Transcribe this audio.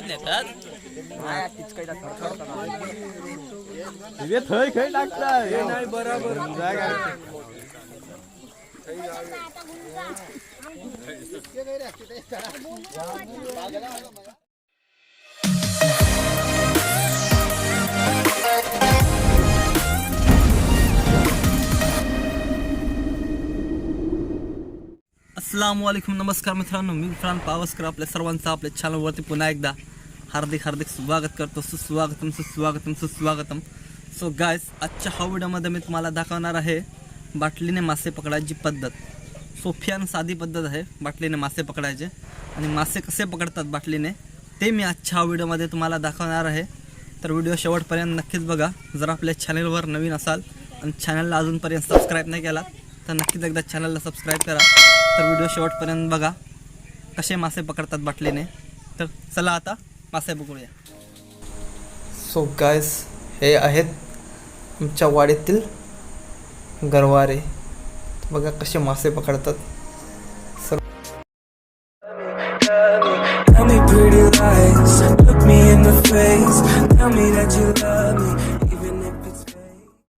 एवढंच नेतात. हे थंय खंय नाही बरोबर. अस्सलाम वालेकुम नमस्कार मित्रांनो. मी फ्रान पावसकर. आपल्या सर्वांचं आपल्या चॅनलवरती पुन्हा एकदा हार्दिक हार्दिक स्वागत करतो सुस्वागतम सुस्वागतम सुस्वागतम. सो गायस आजच्या हा व्हिडिओमध्ये मी तुम्हाला दाखवणार आहे बाटलीने मासे पकडायची पद्धत. सोफी आणि साधी पद्धत आहे बाटलीने मासे पकडायचे. आणि मासे कसे पकडतात बाटलीने ते मी आजच्या हा व्हिडिओमध्ये तुम्हाला दाखवणार आहे. तर व्हिडिओ शेवटपर्यंत नक्कीच बघा. जर आपल्या चॅनलवर नवीन असाल आणि चॅनलला अजूनपर्यंत सबस्क्राईब नाही केला तर नक्कीच एकदा चॅनलला सबस्क्राईब करा. तर व्हिडिओ शेवटपर्यंत बघा कसे मासे पकडतात बाटलीने. तर चला आता मासे बघूया सो गायस हे आहेत आमच्या वाडीतील गरवारे. बघा कसे मासे पकडतात. Tell me that you love